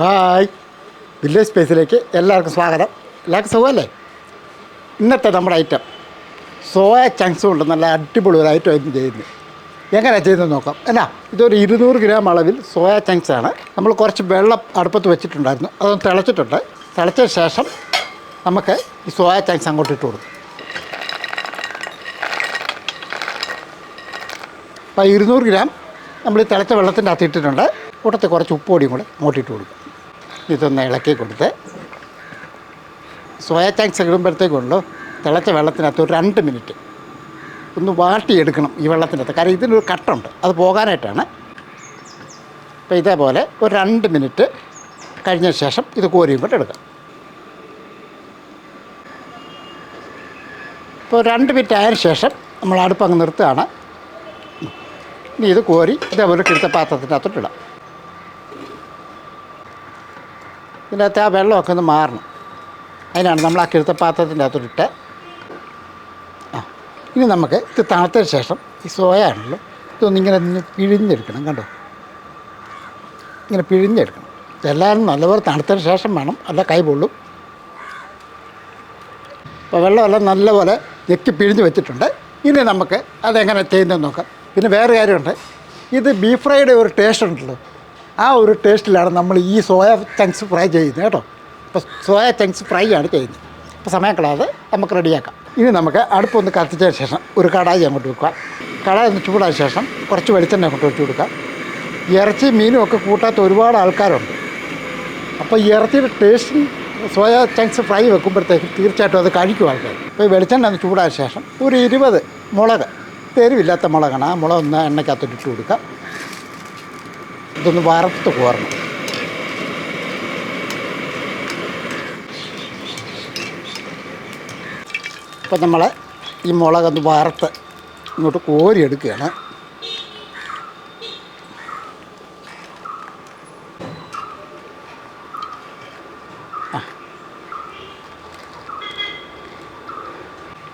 Hi. Village സ്പേസിലേക്ക് എല്ലാവർക്കും സ്വാഗതം. എല്ലാവർക്കും സുഖമല്ലേ? ഇന്നത്തെ നമ്മുടെ ഐറ്റം സോയ ചങ്ക്സ് കൊണ്ട് നല്ല അടിപൊളി ഒരു ഐറ്റം ആയിരുന്നു ചെയ്യുന്നത്. എങ്ങനെയാണ് ചെയ്യുന്നത് നോക്കാം. എന്നാ ഇതൊരു ഇരുന്നൂറ് ഗ്രാം അളവിൽ സോയ ചങ്ക്സ് ആണ്. നമ്മൾ കുറച്ച് വെള്ളം അടുപ്പത്ത് വെച്ചിട്ടുണ്ടായിരുന്നു. അതൊന്ന് തിളച്ചിട്ടുണ്ട്. തിളച്ച ശേഷം നമുക്ക് ഈ സോയ ചങ്ക്സ് അങ്ങോട്ട് ഇട്ട് കൊടുക്കും. അപ്പോൾ ഇരുന്നൂറ് ഗ്രാം നമ്മൾ ഈ തിളച്ച വെള്ളത്തിന്റെ അകത്ത് ഇട്ടിട്ടുണ്ട്. കൂട്ടത്തിൽ കുറച്ച് ഉപ്പ് പൊടിയും കൂടെ അങ്ങോട്ട് ഇട്ട് കൊടുക്കും. ഇതൊന്ന് ഇളക്കി കൊടുത്ത് സോയ ചാങ്ക്സ് ഇടുമ്പോഴത്തേക്കുള്ളൂ തിളച്ച വെള്ളത്തിനകത്ത് ഒരു രണ്ട് മിനിറ്റ് ഒന്ന് വാട്ടിയെടുക്കണം ഈ വെള്ളത്തിനകത്ത്. കാരണം ഇതിനൊരു കട്ടുണ്ട് അത് പോകാനായിട്ടാണ്. അപ്പോൾ ഇതേപോലെ ഒരു രണ്ട് മിനിറ്റ് കഴിഞ്ഞ ശേഷം ഇത് കോരിയും എടുക്കാം. ഇപ്പോൾ രണ്ട് മിനിറ്റ് ആയതിനു ശേഷം നമ്മൾ അടുപ്പങ്ങ് നിർത്തുകയാണ്. ഇനി ഇത് കോരി ഇതേപോലെ കിടുത്ത പാത്രത്തിന്റെ അകത്തോട്ടിടാം ഇതിനകത്ത് ആ വെള്ളമൊക്കെ ഒന്ന് മാറണം. അതിനാണ് നമ്മൾ ആ കിഴുത്ത പാത്രത്തിന്റെ അകത്തോട്ടിട്ട് ആ ഇനി നമുക്ക് ഇത് തണുത്തതിന് ശേഷം ഈ സോയ ആണല്ലോ ഇതൊന്നിങ്ങനെ പിഴിഞ്ഞെടുക്കണം കണ്ടോ? ഇങ്ങനെ പിഴിഞ്ഞെടുക്കണം. ഇതെല്ലാവരും നല്ലപോലെ തണുത്തതിന് ശേഷം വേണം അല്ല കൈ പൊള്ളും. അപ്പോൾ വെള്ളമെല്ലാം നല്ലപോലെ ഞെക്കി പിഴിഞ്ഞ് വെച്ചിട്ടുണ്ട്. ഇനി നമുക്ക് അതെങ്ങനെ ചെയ്യുന്നതെന്ന് നോക്കാം. പിന്നെ വേറെ കാര്യമുണ്ട്. ഇത് ബീഫ് ഫ്രൈയുടെ ഒരു ടേസ്റ്റ് ഉണ്ടല്ലോ. ആ ഒരു ടേസ്റ്റിലാണ് നമ്മൾ ഈ സോയ ചങ്ക്സ് ഫ്രൈ ചെയ്യുന്നത് കേട്ടോ. അപ്പോൾ സോയ ചങ്ക്സ് ഫ്രൈ ആണ് ചെയ്യുന്നത്. അപ്പോൾ സമയം കളയാതെ നമുക്ക് റെഡിയാക്കാം. ഇനി നമുക്ക് അടുപ്പൊന്ന് കത്തിച്ചതിന് ശേഷം ഒരു കടായി അങ്ങോട്ട് വെക്കുക കടായി ഒന്ന് ചൂടായ ശേഷം കുറച്ച് വെളിച്ചെണ്ണ അങ്ങോട്ട് ഒഴിച്ചു കൊടുക്കുക ഇറച്ചി മീനും ഒക്കെ കൂട്ടാത്ത ഒരുപാട് ആൾക്കാരുണ്ട്. അപ്പോൾ ഇറച്ചിയുടെ ടേസ്റ്റും സോയ ചങ്ക്സ് ഫ്രൈ വെക്കുമ്പോഴത്തേക്കും തീർച്ചയായിട്ടും അത് കഴിക്കും ആൾക്കാർ. അപ്പോൾ വെളിച്ചെണ്ണ ഒന്ന് ചൂടായ ശേഷം ഒരു ഇരുപത് മുളക് തെരുവില്ലാത്ത മുളകാണ്. ആ മുളക് ഒന്ന് എണ്ണയ്ക്കകത്തോട്ട് ഇട്ട് കൊടുക്കുക ഇതൊന്ന് വറുത്ത് കോരണം. ഇപ്പം നമ്മൾ ഈ മുളകൊന്ന് വറുത്ത് ഇങ്ങോട്ട് കോരി എടുക്കുകയാണ്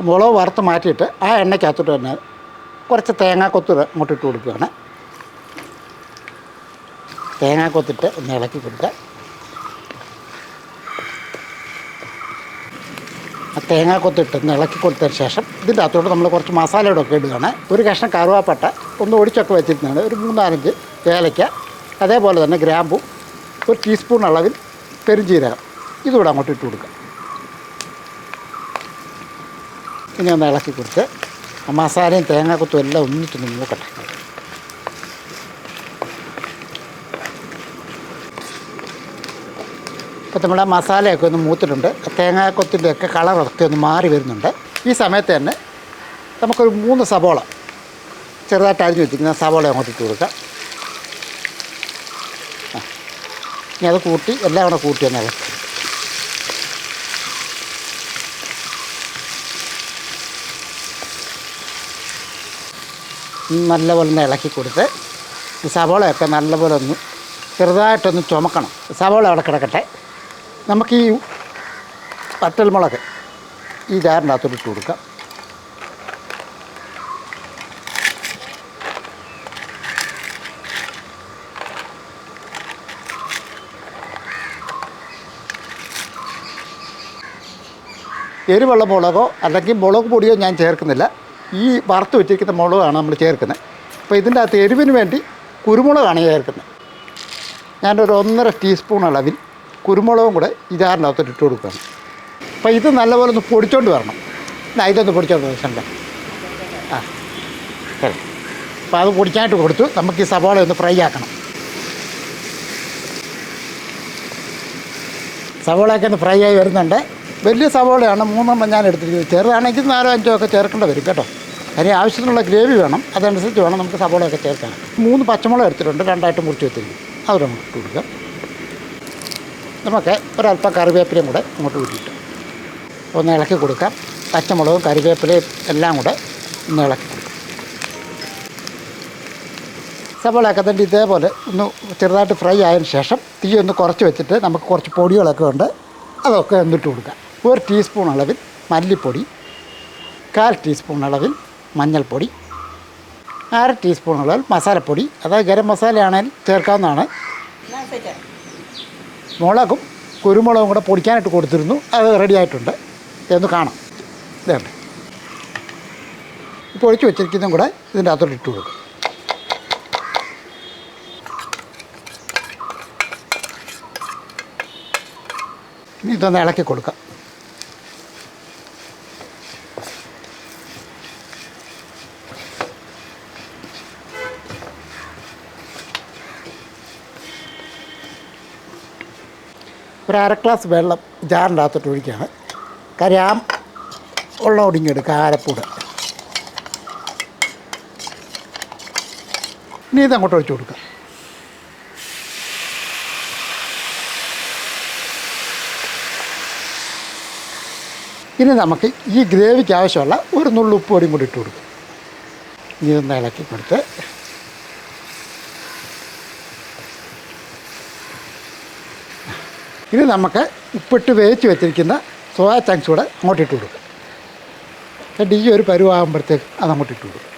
മുളക് വറുത്ത് മാറ്റിയിട്ട് ആ എണ്ണയ്ക്കകത്തോട്ട് തന്നെ കുറച്ച് തേങ്ങാക്കൊത്ത് അങ്ങോട്ട് കൊടുക്കുകയാണ്. തേങ്ങാക്കൊത്തിട്ട് ഒന്ന് ഇളക്കി കൊടുക്കുക. ആ തേങ്ങാക്കൊത്തിട്ട് ഒന്ന് ഇളക്കി കൊടുത്തതിന് ശേഷം ഇതിന്റെ അകത്തോട്ട് നമ്മൾ കുറച്ച് മസാലയോടൊക്കെ ഇടുകയാണ്. ഒരു കഷ്ണം കറുവാപ്പട്ട ഒന്ന് ഒടിച്ചൊക്കെ വെച്ചിരുന്നതാണ്. ഒരു മൂന്നാലഞ്ച് ഏലയ്ക്ക അതേപോലെ തന്നെ ഗ്രാമ്പു ഒരു ടീസ്പൂൺ അളവിൽ പെരുംജീരകം. ഇതുകൂടെ അങ്ങോട്ട് ഇട്ട് കൊടുക്കുക. ഇനി ഒന്ന് ഇളക്കി കൊടുത്ത് ആ മസാലയും തേങ്ങാക്കൊത്തും എല്ലാം ഒന്നിച്ചൊന്ന് മൂക്കട്ടെ. അപ്പോൾ നമ്മുടെ ആ മസാലയൊക്കെ ഒന്ന് മൂത്തിട്ടുണ്ട്. തേങ്ങാക്കൊത്തിന്റെ ഒക്കെ കളറൊക്കെ ഒന്ന് മാറി വരുന്നുണ്ട്. ഈ സമയത്ത് തന്നെ നമുക്കൊരു മൂന്ന് സബോള ചെറുതായിട്ട് അരിഞ്ഞ് വെച്ചിരിക്കുന്ന സബോള അങ്ങോട്ട് ഇട്ട് കൊടുക്കാം. ഇനി അത് കൂട്ടി എല്ലാം കൂടെ കൂട്ടി തന്നെ നല്ലപോലെ ഒന്ന് ഇളക്കി കൊടുത്ത് ഈ സവോളയൊക്കെ നല്ലപോലെ ഒന്ന് ചെറുതായിട്ടൊന്ന് ചുമക്കണം. സവോള അവിടെ കിടക്കട്ടെ. നമുക്ക് ഈ വറ്റൽമുളക് ഈ ജാറിന്റെ അകത്തോട്ട് ഇട്ട് കൊടുക്കാം. എരിവുള്ള മുളകോ അല്ലെങ്കിൽ മുളക് പൊടിയോ ഞാൻ ചേർക്കുന്നില്ല. ഈ വറുത്ത് വെച്ചിരിക്കുന്ന മുളകാണ് നമ്മൾ ചേർക്കുന്നത്. അപ്പോൾ ഇതിന്റെ അകത്ത് എരിവിന് വേണ്ടി കുരുമുളകാണ് ചേർക്കുന്നത്. ഞാനൊരു ഒന്നര ടീസ്പൂൺ അളവിൽ കുരുമുളകും കൂടെ ഇതാറിനകത്തോട്ട് ഇട്ട് കൊടുക്കുകയാണ് അപ്പോൾ ഇത് നല്ലപോലെ ഒന്ന് പൊടിച്ചോണ്ട് വരണം. എന്നാ ഇതൊന്ന് പൊടിച്ചോണ്ട് വെച്ചണ്ട ആ. അപ്പോൾ അത് പൊടിക്കാനായിട്ട് കൊടുത്തു. നമുക്ക് ഈ സവാള ഒന്ന് ഫ്രൈ ആക്കണം. സവാളയൊക്കെ ഒന്ന് ഫ്രൈ ആയി വരുന്നുണ്ട്. വലിയ സവാളയാണ് മൂന്നെണ്ണം ഞാൻ എടുത്തിരിക്കുന്നത്. ചെറുതാണെങ്കിൽ നാലോ അഞ്ചോ ഒക്കെ ചേർക്കേണ്ടി വരും കേട്ടോ. അതിന് ആവശ്യത്തിനുള്ള ഗ്രേവി വേണം. അതനുസരിച്ച് വേണം നമുക്ക് സവാളയൊക്കെ ചേർക്കാൻ. മൂന്ന് പച്ചമുളക് എടുത്തിട്ടുണ്ട്. രണ്ടായിട്ട് മുറിച്ച് വെച്ചിരിക്കും ഇട്ട് കൊടുക്കാം. നമുക്ക് ഒരല്പം കറിവേപ്പിലയും കൂടെ ഇങ്ങോട്ട് കൂട്ടിയിട്ട് ഒന്ന് ഇളക്കി കൊടുക്കാം. പച്ചമുളകും കറിവേപ്പിലയും എല്ലാം കൂടെ ഒന്ന് ഇളക്കി കൊടുക്കാം. സവാളയൊക്കെ തന്നെ ഇതേപോലെ ഒന്ന് ചെറുതായിട്ട് ഫ്രൈ ആയതിനു ശേഷം തീ ഒന്ന് കുറച്ച് വെച്ചിട്ട് നമുക്ക് കുറച്ച് പൊടികളൊക്കെ ഉണ്ട്. അതൊക്കെ എന്നിട്ട് കൊടുക്കാം. ഒരു ടീസ്പൂൺ അളവിൽ മല്ലിപ്പൊടി കാൽ ടീസ്പൂൺ അളവിൽ മഞ്ഞൾപ്പൊടി അര ടീസ്പൂൺ അളവിൽ മസാലപ്പൊടി. അതായത് ഗരം മസാലയാണെങ്കിൽ ചേർക്കാവുന്നതാണ്. മുളകും കുരുമുളകും കൂടെ പൊടിക്കാനായിട്ട് കൊടുത്തിരുന്നു. അത് റെഡി ആയിട്ടുണ്ട്. എന്ന് കാണാം. ഇതേണ്ട ഇപ്പോൾ ഒഴിച്ച് വെച്ചിരിക്കുന്നതും കൂടെ ഇതിന്റെ അകത്തോട്ട് ഇട്ട് കൊടുക്കും. ഇനി ഇതൊന്ന് ഇളക്കി കൊടുക്കാം. ഒരു അര ഗ്ലാസ് വെള്ളം ജാറിന്റെ ഒഴിക്കുകയാണ്. ആ വെള്ളം ഒടിഞ്ഞെടുക്കുക ആരപ്പൂട് ഇനി ഇതങ്ങോട്ട് ഒഴിച്ചു കൊടുക്കുക. ഇനി നമുക്ക് ഈ ഗ്രേവിക്ക് ആവശ്യമുള്ള ഒരു നുള്ളുപ്പ് കൂടി കൂടി ഇട്ട് കൊടുക്കും ഇതൊന്ന് ഇളക്കി കൊടുത്ത് ഇനി നമുക്ക് ഉപ്പിട്ട് വേവിച്ച് വെച്ചിരിക്കുന്ന സോയാ ചങ്ക്സ് കൂടെ അങ്ങോട്ട് ഇട്ട് കൊടുക്കും. എന്നിട്ട് ഈ ഒരു പരുവാകുമ്പോഴത്തേക്ക് അങ്ങോട്ട് ഇട്ട് കൊടുക്കും.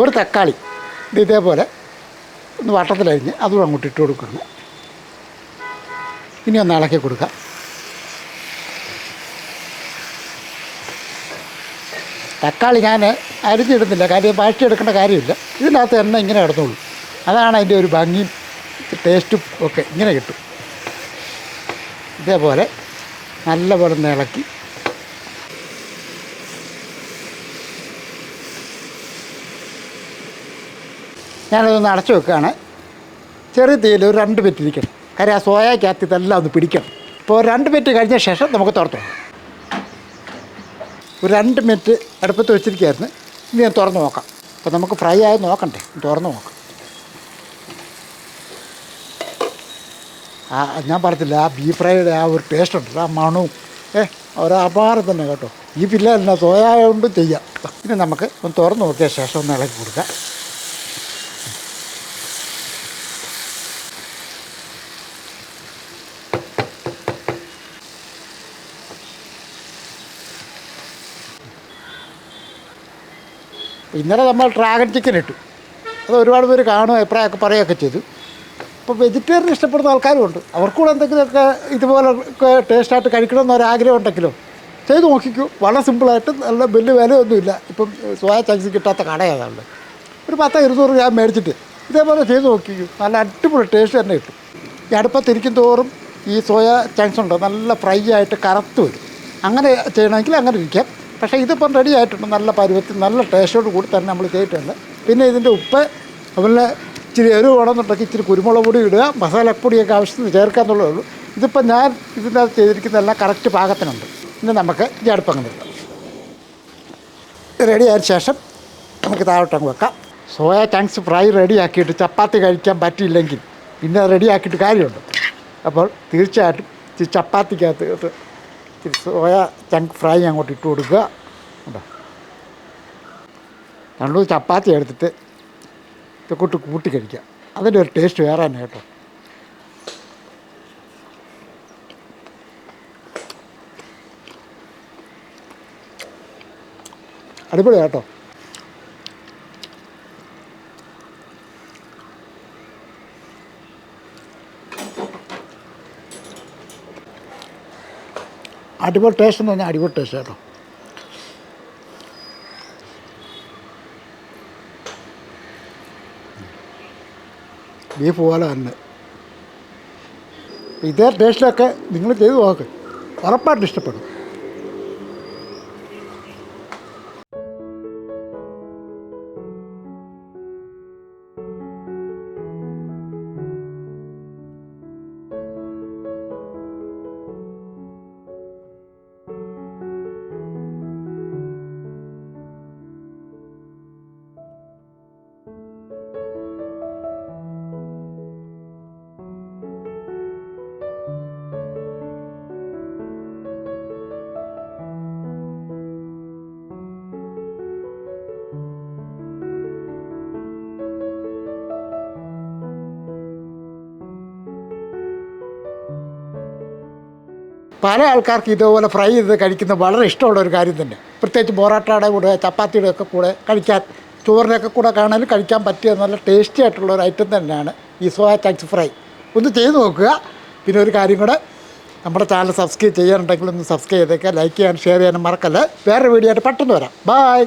ഒരു തക്കാളി ഇത് ഇതേപോലെ ഒന്ന് വട്ടത്തിലരിഞ്ഞ് അതും അങ്ങോട്ട് ഇട്ട് കൊടുക്കുന്നു ഇനി ഒന്ന് ഇളക്കി കൊടുക്കാം. തക്കാളി ഞാൻ അരിഞ്ഞിടുന്നില്ല കാര്യം എടുക്കേണ്ട കാര്യമില്ല. ഇതിനകത്ത് എണ്ണ ഇങ്ങനെ കിടന്നുള്ളൂ അതാണ് അതിന്റെ ഒരു ഭംഗിയും ടേസ്റ്റും ഒക്കെ ഇങ്ങനെ കിട്ടും. ഇതേപോലെ നല്ലപോലെ ഒന്ന് ഇളക്കി. ഞാനതൊന്ന് അടച്ചു വെക്കുകയാണ്. ചെറിയ തീയിൽ ഒരു രണ്ട് പെറ്റ് ഇരിക്കണം. കാര്യം ആ സോയക്കകത്ത് ഇതെല്ലാം ഒന്ന് പിടിക്കണം. ഇപ്പോൾ രണ്ട് മിനിറ്റ് കഴിഞ്ഞ ശേഷം നമുക്ക് തുറന്നു ഒരു രണ്ട് മിനിറ്റ് അടുപ്പത്ത് വെച്ചിരിക്കുകയായിരുന്നു. ഇനി ഞാൻ തുറന്ന് നോക്കാം. അപ്പോൾ നമുക്ക് ഫ്രൈ ആയി നോക്കണ്ടേ? തുറന്ന് നോക്കാം. ആ ഞാൻ പറഞ്ഞില്ല ആ ബീഫ് ഫ്രൈയുടെ ആ ഒരു ടേസ്റ്റ് ഉണ്ട് ആ മണവും. ഏ ഒരു അപാരം തന്നെ കേട്ടോ. ഈ പില്ല എന്നാ സോയ കൊണ്ടും ചെയ്യാം. ഇനി നമുക്ക് ഒന്ന് തുറന്ന് നോക്കിയ ശേഷം ഒന്ന് ഇളക്കി കൊടുക്കാം. ഇന്നലെ നമ്മൾ ഡ്രാഗൺ ചിക്കൻ ഇട്ടു. അത് ഒരുപാട് പേര് കാണുക അഭിപ്രായമൊക്കെ പറയുകയൊക്കെ ചെയ്തു. ഇപ്പോൾ വെജിറ്റേറിയൻ ഇഷ്ടപ്പെടുന്ന ആൾക്കാരുമുണ്ട്. അവർക്കൂടെ എന്തെങ്കിലുമൊക്കെ ഇതുപോലെ ടേസ്റ്റായിട്ട് കഴിക്കണമെന്ന് ഒരാഗ്രഹം ഉണ്ടെങ്കിലും ചെയ്ത് നോക്കിക്കൂ. വളരെ സിമ്പിളായിട്ട് നല്ല വലിയ വിലയൊന്നുമില്ല. ഇപ്പം സോയ ചങ്ക്സ് കിട്ടാത്ത കടയാണ് ഒരു പത്തോ ഇരുന്നൂറ് രൂപ മേടിച്ചിട്ട് ഇതേപോലെ ചെയ്ത് നോക്കിക്കൂ. നല്ല അടിപൊളി ടേസ്റ്റ് തന്നെ കിട്ടും. ഈ അടുപ്പത്തിരിക്കും തോറും ഈ സോയ ചങ്ക്സ് ഉണ്ട്. നല്ല ഫ്രൈ ആയിട്ട് കറുത്ത് വരും. അങ്ങനെ ചെയ്യണമെങ്കിൽ അങ്ങനെ ഇരിക്കാം. പക്ഷേ ഇതിപ്പം റെഡി ആയിട്ടുണ്ട്. നല്ല പരുവത്തിൽ നല്ല ടേസ്റ്റോട് കൂടി തന്നെ നമ്മൾ ചെയ്തിട്ടുണ്ട്. പിന്നെ ഇതിന്റെ ഉപ്പ് അതുപോലെ ഇച്ചിരി എരിവ് വേണമെന്നുണ്ടെങ്കിൽ ഇച്ചിരി കുരുമുളക് പൊടി ഇടുക മസാലപ്പൊടിയൊക്കെ ആവശ്യത്തിന് ചേർക്കാന്നുള്ളതേ ഉള്ളൂ. ഇതിപ്പോൾ ഞാൻ ഇതിനകത്ത് ചെയ്തിരിക്കുന്നതെല്ലാം കറക്റ്റ് പാകത്തിനുണ്ട്. ഇനി നമുക്ക് ഈ അടുപ്പങ്ങ് നിർത്താം. റെഡി ആയ ശേഷം നമുക്ക് താഴോട്ടങ്ങ് വെക്കാം. സോയ ചങ്ക്സ് ഫ്രൈ റെഡിയാക്കിയിട്ട് ചപ്പാത്തി കഴിക്കാൻ പറ്റിയില്ലെങ്കിൽ പിന്നെ റെഡിയാക്കിയിട്ട് കാര്യമുണ്ട്. അപ്പോൾ തീർച്ചയായിട്ടും ഇച്ചിരി ചപ്പാത്തിക്കകത്ത് സോയ ചങ്ക് ഫ്രൈ അങ്ങോട്ട് ഇട്ട് കൊടുക്കുക. രണ്ടു ചപ്പാത്തി എടുത്തിട്ട് ഇതൊക്കെ കൂട്ടി കഴിക്കാം. അതിന്റെ ഒരു ടേസ്റ്റ് വേറെ തന്നെ കേട്ടോ. അടിപൊളി കേട്ടോ. അടിപൊളി ടേസ്റ്റ് എന്ന് പറഞ്ഞാൽ അടിപൊളി ടേസ്റ്റ് കേട്ടോ. ബീഫ് പോലെ തന്നെ. ഇതേ ടേസ്റ്റിലൊക്കെ നിങ്ങൾ ചെയ്ത് നോക്ക്. ഉറപ്പായിട്ട് ഇഷ്ടപ്പെടും. പല ആൾക്കാർക്ക് ഇതുപോലെ ഫ്രൈ ചെയ്ത് കഴിക്കുന്നത് വളരെ ഇഷ്ടമുള്ള ഒരു കാര്യം തന്നെ. പ്രത്യേകിച്ച് ബൊറാട്ടയുടെ കൂടെ ചപ്പാത്തിയുടെ ഒക്കെ കൂടെ കഴിക്കാൻ ചോറിനൊക്കെ കൂടെ കാണാനും കഴിക്കാൻ പറ്റിയ നല്ല ടേസ്റ്റി ആയിട്ടുള്ള ഒരു ഐറ്റം തന്നെയാണ് ഈ സോയ ചങ്ക്സ് ഫ്രൈ. ഒന്ന് ചെയ്ത് നോക്കുക. പിന്നെ ഒരു കാര്യം കൂടെ നമ്മുടെ ചാനൽ സബ്സ്ക്രൈബ് ചെയ്യാനുണ്ടെങ്കിൽ ഒന്ന് സബ്സ്ക്രൈബ് ചെയ്തേക്കുക ലൈക്ക് ചെയ്യാനും ഷെയർ ചെയ്യാനും മറക്കല്ലേ. വേറെ വീഡിയോ ആയിട്ട് പെട്ടെന്ന് വരാം. ബായ്